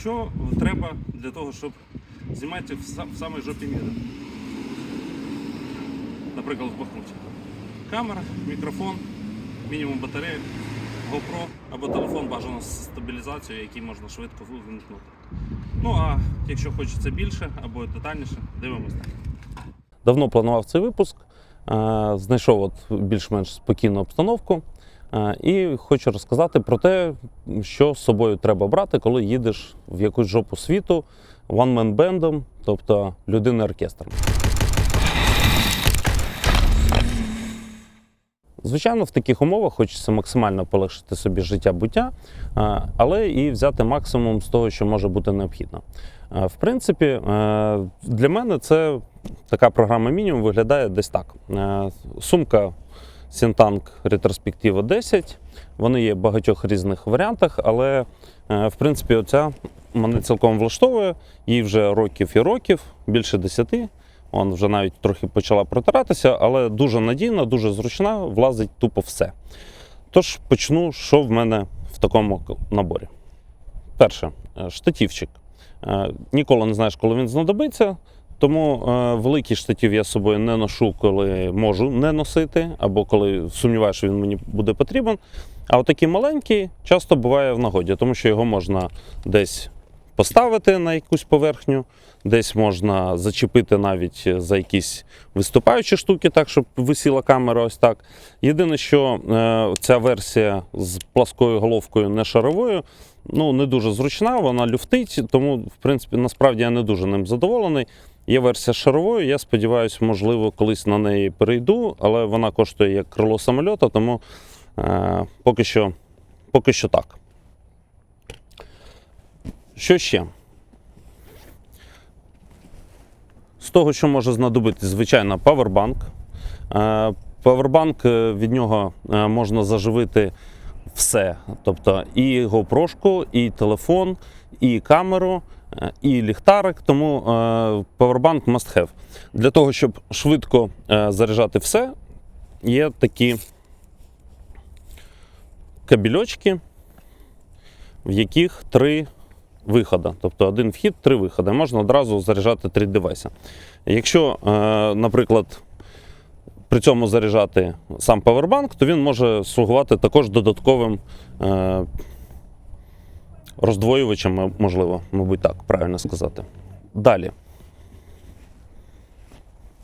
Що треба для того, щоб знімати в, са- самій жопі міра? Наприклад, в Бахмуті. Камера, мікрофон, мінімум батареї, GoPro або телефон бажано з стабілізацією, який можна швидко вимкнути. Ну а якщо хочеться більше або детальніше, дивимося. Давно планував цей випуск, е, знайшов от більш-менш спокійну обстановку і хочу розказати про те, що з собою треба брати, коли їдеш в якусь жопу світу one-man бендом, тобто людини оркестром. Звичайно, в таких умовах хочеться максимально полегшити собі життя буття, е, але і взяти максимум з того, що може бути необхідно. Е, В принципі, е, для мене це така програма мінімум виглядає десь так. Е, Сумка Сінтанк Ретроспектива 10. Вони є в багатьох різних варіантах, але е, в принципі оця мене цілком влаштовує. Їй вже років і років, більше 10. Он вже навіть трохи почала протиратися, але дуже надійна, дуже зручна, влазить тупо все. Тож почну, що в мене в такому наборі. Перше, е, штативчик. Е, Ніколи не знаєш, коли він знадобиться. Тому е, великий штатив я з собою не ношу, коли можу не носити, або коли сумніваюся, що він мені буде потрібен. А отакий маленький часто буває в нагоді, тому що його можна десь поставити на якусь поверхню, десь можна зачепити навіть за якісь виступаючі штуки, так, щоб висіла камера ось так. Єдине, що е, ця версія з пласкою головкою не шаровою, ну не дуже зручна, вона люфтить, тому в принципі насправді я не дуже ним задоволений. Є версія шаровою. Я сподіваюся, можливо, колись на неї перейду, але вона коштує як крило самольота, тому е, поки, що, поки що так. Що ще? З того, що може знадобитись, звичайно, павербанк. Е, Павербанк е, від нього е, можна заживити все. Тобто і GoPro, і телефон, і камеру, і ліхтарик. Тому е, Powerbank must have. Для того, щоб швидко е, заряджати все, є такі кабельочки, в яких три виходи. Тобто один вхід, три виходи. Можна одразу заряджати три девайси. Якщо, е, наприклад, при цьому заряджати сам павербанк, то він може слугувати також додатковим роздвоювачем, можливо, мабуть, так правильно сказати. Далі.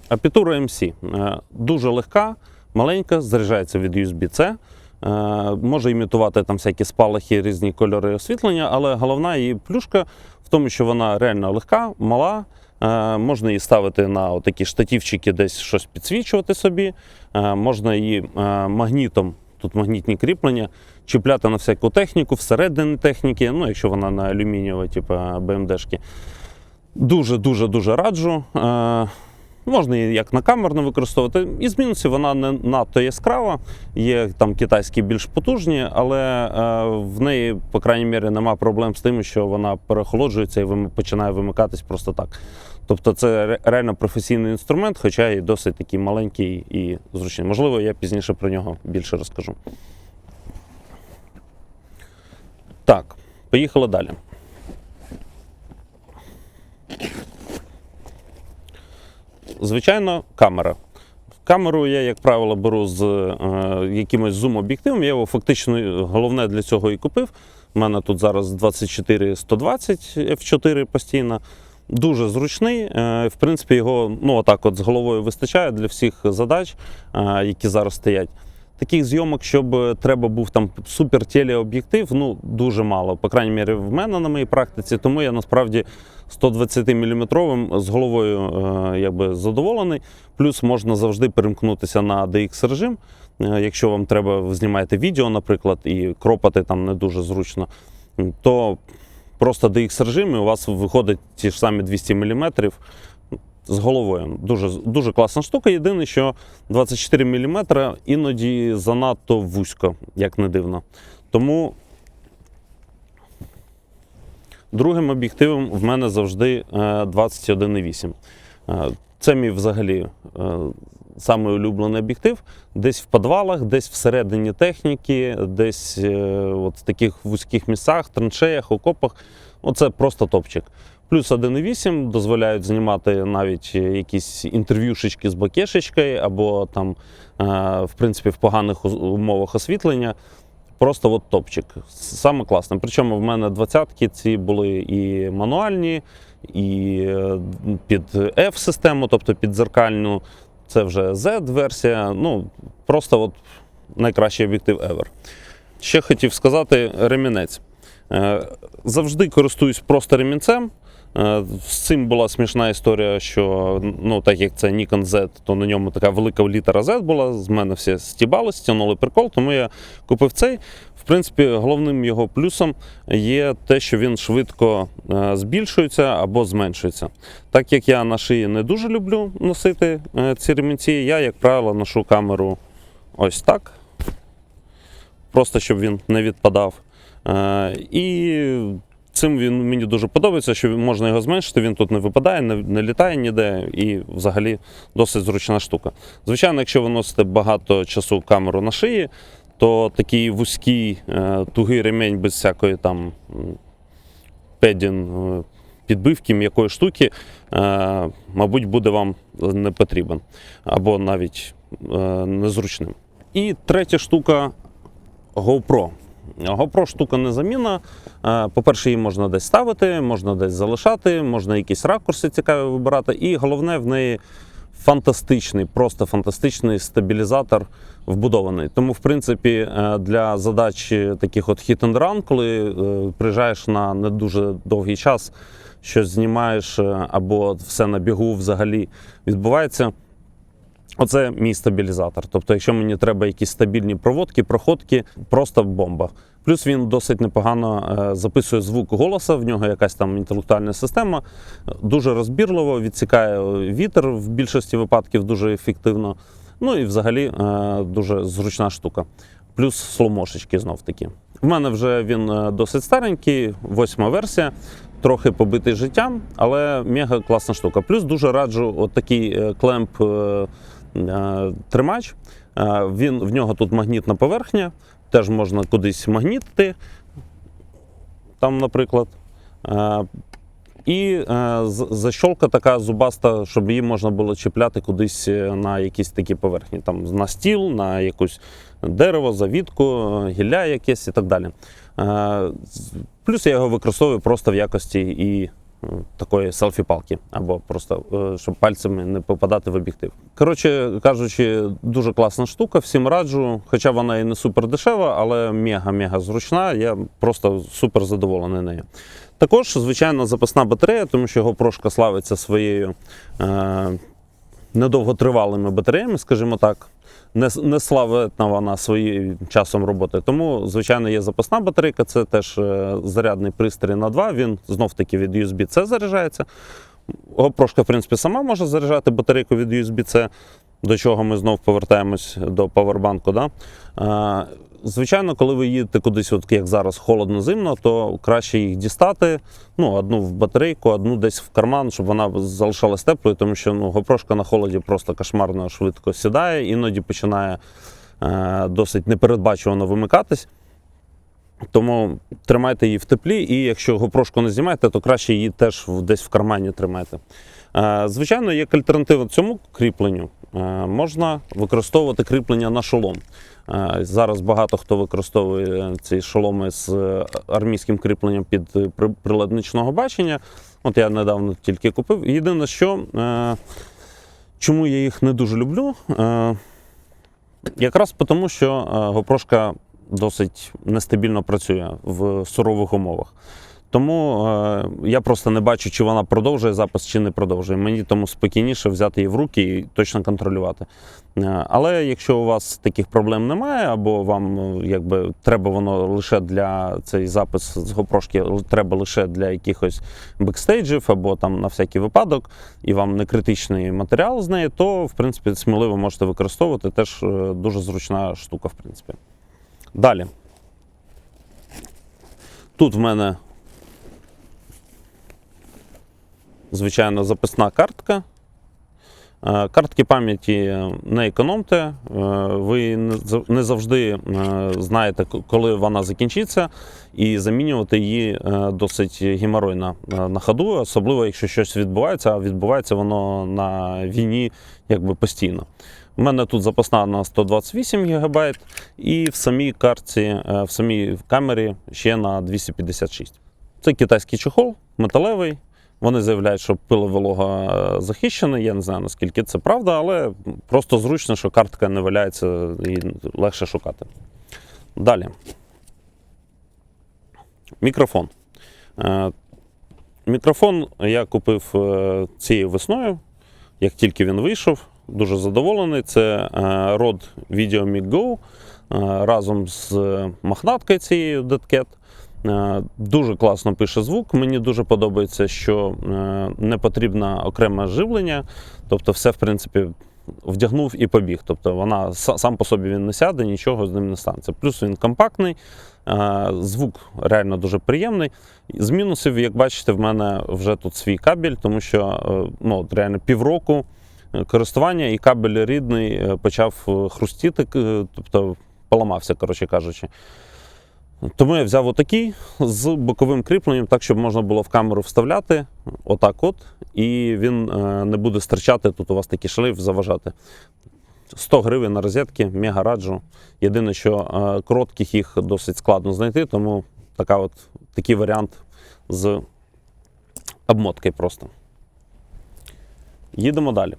Апітура MC. Е, Дуже легка, маленька, заряджається від USB-C. Е, Може імітувати там всякі спалахи, різні кольори освітлення, але головна її плюшка в тому, що вона реально легка, мала. Е, Можна її ставити на такі штативчики, десь щось підсвічувати собі. Можна її магнітом, тут магнітні кріплення, чіпляти на всяку техніку, всередині техніки, ну, якщо вона на алюмінієвій, типу БМДшки. Дуже дуже раджу. Е, Можна її як на камерно використовувати. Із мінусів вона не надто яскрава. Є там китайські більш потужні, але е, в неї, по крайній мірі, нема проблем з тим, що вона перехолоджується і починає вимикатись просто так. Тобто це реально професійний інструмент, хоча і досить такий маленький і зручний. Можливо, я пізніше про нього більше розкажу. Так, поїхали далі. Звичайно, камера. Камеру я, як правило, беру з е, якимось зум-об'єктивом. Я його фактично е, головне для цього і купив. У мене тут зараз 24 120 F4 постійно. Дуже зручний. Е, в принципі, його ну, отак от з головою вистачає для всіх задач, е, які зараз стоять. Таких зйомок, щоб треба був там супер ну дуже мало. По крайній мірі, в мене на моїй практиці, тому я насправді 120 мм з головою е, якби задоволений. Плюс можна завжди перемкнутися на DX режим. Якщо вам треба ви знімаєте відео, наприклад, і кропати там не дуже зручно, то просто DX режим, і у вас виходить ті ж самі 200 мм з головою. Дуже, дуже класна штука. Єдине, що 24 мм іноді занадто вузько, як не дивно. Тому другим об'єктивом в мене завжди е, 21,8. Е, Це мій взагалі е, самий улюблений об'єктив десь в підвалах, десь всередині техніки, десь е, от в таких вузьких місцях, траншеях, окопах. Оце просто топчик. Плюс 1.8 дозволяють знімати навіть якісь інтерв'юшечки з бакешечкою, або там, е, в принципі, в поганих умовах освітлення. Просто от топчик. Саме класне. Причому в мене двадцятки ці були і мануальні, і е, під F-систему, тобто під дзеркальну. Це вже Z-версія. Ну, просто от найкращий об'єктив ever. Ще хотів сказати ремінець. Е, Завжди користуюсь просто ремінцем. Е, З цим була смішна історія, що ну, так як це Nikon Z, то на ньому така велика літера Z була. З мене всі стібали, стягнули прикол, тому я купив цей. В принципі, головним його плюсом є те, що він швидко е, збільшується або зменшується. Так як я на шиї не дуже люблю носити е, ці ремінці, я, як правило, ношу камеру ось так. Просто щоб він не відпадав. І цим він мені дуже подобається, що можна його зменшити, він тут не випадає, не, не літає ніде і взагалі досить зручна штука. Звичайно, якщо ви носите багато часу камеру на шиї, то такий вузький е, тугий ремень без всякої там педін, е, підбивки, м'якої штуки, е, мабуть, буде вам не потрібен або навіть незручним. І третя штука GoPro. GoPro штука незамінна. Е, По-перше, її можна десь ставити, можна десь залишати, можна якісь ракурси цікаві вибирати. І головне, в неї фантастичний, просто фантастичний стабілізатор вбудований. Тому, в принципі, е, для задач таких от hit and run, коли е, приїжджаєш на не дуже довгий час, щось знімаєш або все на бігу взагалі відбувається. Оце мій стабілізатор. Тобто, якщо мені треба якісь стабільні проводки, проходки, просто бомба. Плюс він досить непогано е, записує звук голоса, в нього якась там інтелектуальна система, дуже розбірливо, відсікає вітер в більшості випадків дуже ефективно. Ну і взагалі е, дуже зручна штука. Плюс сломошечки знов таки. В мене вже він е, досить старенький, восьма версія, трохи побитий життям, але мега класна штука. Плюс дуже раджу от такий е, клемп е, е, тримач. Е, Він, в нього тут магнітна поверхня, теж можна кудись магнітити, там, наприклад. Е, І е, защолка така зубаста, щоб її можна було чіпляти кудись е, на якісь такі поверхні, там на стіл, на якусь дерево, завітку, е, гілля якесь і так далі. Е, Плюс я його використовую просто в якості і е, такої селфі-палки, або просто е, щоб пальцями не попадати в об'єктив. Коротше кажучи, дуже класна штука, всім раджу, хоча вона і не супер дешева, але мега-мега зручна. Я просто супер задоволений нею. Також, звичайно, запасна батарея, тому що його прошка славиться своєю е, недовготривалими батареями, скажімо так. Не, не славетна вона своїм часом роботи. Тому, звичайно, є запасна батарейка, це теж е, зарядний пристрій на 2. Він знов таки від USB-C заряджається. Опрошка, в принципі, сама може заряджати батарейку від USB-C, до чого ми знов повертаємось до павербанку. Да? Звичайно, коли ви їдете кудись, от як зараз холодно-зимно, то краще їх дістати. Ну, одну в батарейку, одну десь в карман, щоб вона залишалась теплою, тому що ну, гопрошка на холоді просто кошмарно швидко сідає, іноді починає е, досить непередбачувано вимикатись. Тому тримайте її в теплі, і якщо гопрошку не знімаєте, то краще її теж десь в кармані тримайте. Е, Звичайно, як альтернатива цьому кріпленню, е, можна використовувати кріплення на шолом. Е, Зараз багато хто використовує ці шоломи з армійським кріпленням під при- прилад нічного бачення. От я недавно тільки купив. Єдине, що чому я їх не дуже люблю, якраз тому, що гопрошка досить нестабільно працює в сурових умовах. Тому е, я просто не бачу, чи вона продовжує запис, чи не продовжує. Мені тому спокійніше взяти її в руки і точно контролювати. Е, але якщо у вас таких проблем немає, або вам е, якби треба воно лише для цей запис з гопрошки, треба лише для якихось бекстейджів або там на всякий випадок, і вам не критичний матеріал з неї, то в принципі сміливо можете використовувати. Теж е, дуже зручна штука, в принципі. Далі. Тут в мене звичайно записна картка. Е, Картки пам'яті не економте. Е, Ви не завжди е, знаєте, коли вона закінчиться, і замінювати її досить геморойно на ходу, особливо якщо щось відбувається, а відбувається воно на війні якби постійно. У мене тут запасна на 128 ГБ, і в самій картці, в самій камері ще на 256. Це китайський чехол, металевий. Вони заявляють, що пиловолога е, захищений. Я не знаю наскільки це правда, але просто зручно, що картка не валяється і легше шукати. Далі. Мікрофон. Е, Мікрофон я купив е, цією весною, як тільки він вийшов. Дуже задоволений. Це Rode VideoMic Go разом з мохнаткою цією DeadCat. Е, Дуже класно пише звук. Мені дуже подобається, що е, не потрібно окреме живлення. Тобто, все, в принципі, вдягнув і побіг. Тобто, вона са- сам по собі він не сяде, нічого з ним не станеться. Плюс він компактний, е, звук реально дуже приємний. З мінусів, як бачите, в мене вже тут свій кабель, тому що ну, реально півроку користування і кабель рідний почав хрустіти, тобто поламався, коротше кажучи. Тому я взяв отакий з боковим кріпленням, так, щоб можна було в камеру вставляти, отак от, і він е, не буде стирчати, тут у вас такий шлейф заважати. 100 гривень на розетки, мега раджу. Єдине, що е, коротких їх досить складно знайти, тому така от, такий варіант з обмоткою просто. Їдемо далі.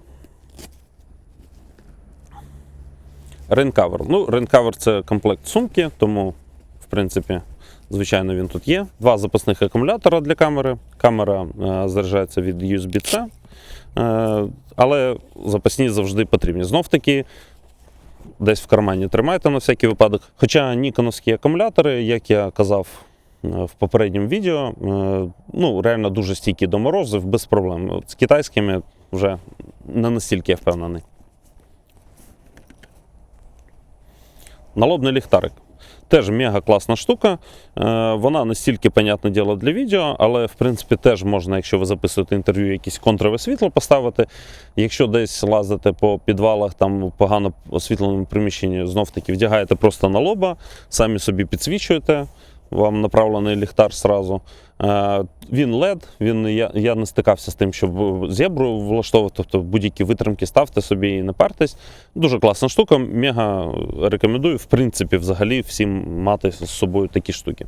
Рейнкавер. Ну, рейнкавер це комплект сумки, тому, принципі, звичайно, він тут є. Два запасних акумулятора для камери. Камера е, заряджається від USB-C, е, але запасні завжди потрібні. Знов таки, десь в кармані тримайте на всякий випадок. Хоча ніконовські акумулятори, як я казав е, в попередньому відео, ну, реально дуже стійкі до морозів, без проблем. З китайськими вже не настільки впевнений. Налобний ліхтарик. Теж мега класна штука. Е, Вона настільки, понятне діло, для відео, але в принципі теж можна, якщо ви записуєте інтерв'ю, якісь контрове світло поставити. Якщо десь лазите по підвалах, там погано освітленому приміщенні, знов таки вдягаєте просто на лоба, самі собі підсвічуєте. Вам направлений ліхтар зразу. Він LED, він, я, я не стикався з тим, щоб зебру влаштовувати, тобто будь-які витримки ставте собі і не партесь. Дуже класна штука, мега рекомендую, в принципі, взагалі всім мати з собою такі штуки.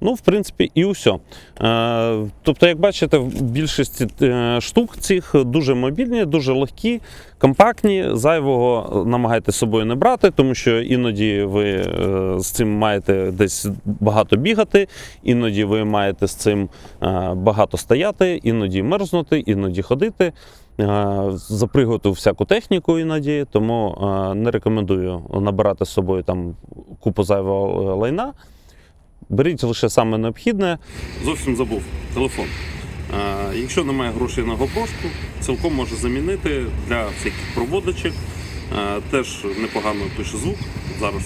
Ну, в принципі, і усе. Тобто, як бачите, більшість е, штук цих дуже мобільні, дуже легкі, компактні. Зайвого намагайтеся собою не брати, тому що іноді ви е, з цим маєте десь багато бігати, іноді ви маєте з цим е, багато стояти, іноді мерзнути, іноді ходити. Е, Запригати у всяку техніку іноді, тому не рекомендую набирати з собою там купу зайвого лайна. Беріть лише саме необхідне. Зовсім забув телефон. Е, якщо немає грошей на гопрошку, цілком може замінити для всяких проводочок. Е, теж непогано пише звук. Зараз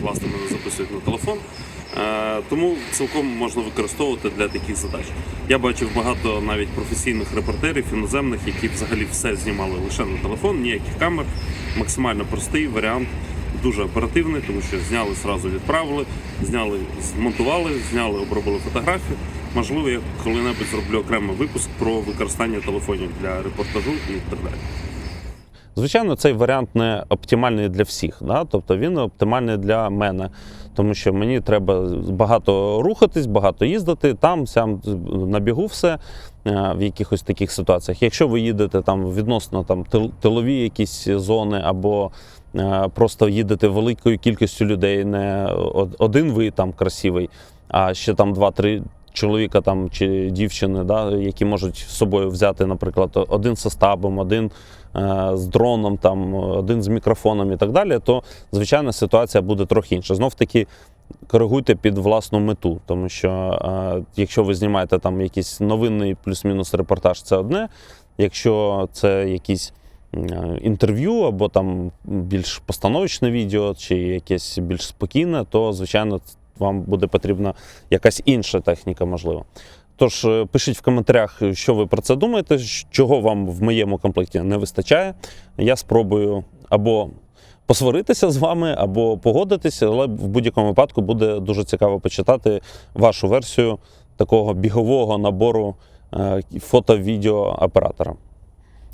власне мене записують на телефон. Е, тому цілком можна використовувати для таких задач. Я бачив багато навіть професійних репортерів іноземних, які взагалі все знімали лише на телефон, ніяких камер. Максимально простий варіант дуже оперативний, тому що зняли, зразу відправили, зняли, змонтували, зняли, обробили фотографію. Можливо, я коли-небудь зроблю окремий випуск про використання телефонів для репортажу і так далі. Звичайно, цей варіант не оптимальний для всіх, да? тобто він оптимальний для мене, тому що мені треба багато рухатись, багато їздити, там, сям на бігу все е, в якихось таких ситуаціях. Якщо ви їдете там відносно там тилові якісь зони або просто їдете великою кількістю людей, не один ви там красивий, а ще там два-три чоловіка там чи дівчини, да, які можуть з собою взяти, наприклад, один з стабом, один е, з дроном, там, один з мікрофоном і так далі, то звичайно ситуація буде трохи інша. Знов таки. Коригуйте під власну мету, тому що е, якщо ви знімаєте там якийсь новинний плюс-мінус репортаж, це одне. Якщо це якісь е, інтерв'ю або там більш постановочне відео, чи якесь більш спокійне, то звичайно вам буде потрібна якась інша техніка, можливо. Тож е, пишіть в коментарях, що ви про це думаєте, чого вам в моєму комплекті не вистачає. Я спробую або посваритися з вами, або погодитися, але в будь-якому випадку буде дуже цікаво почитати вашу версію такого бігового набору е, фото-відео оператора.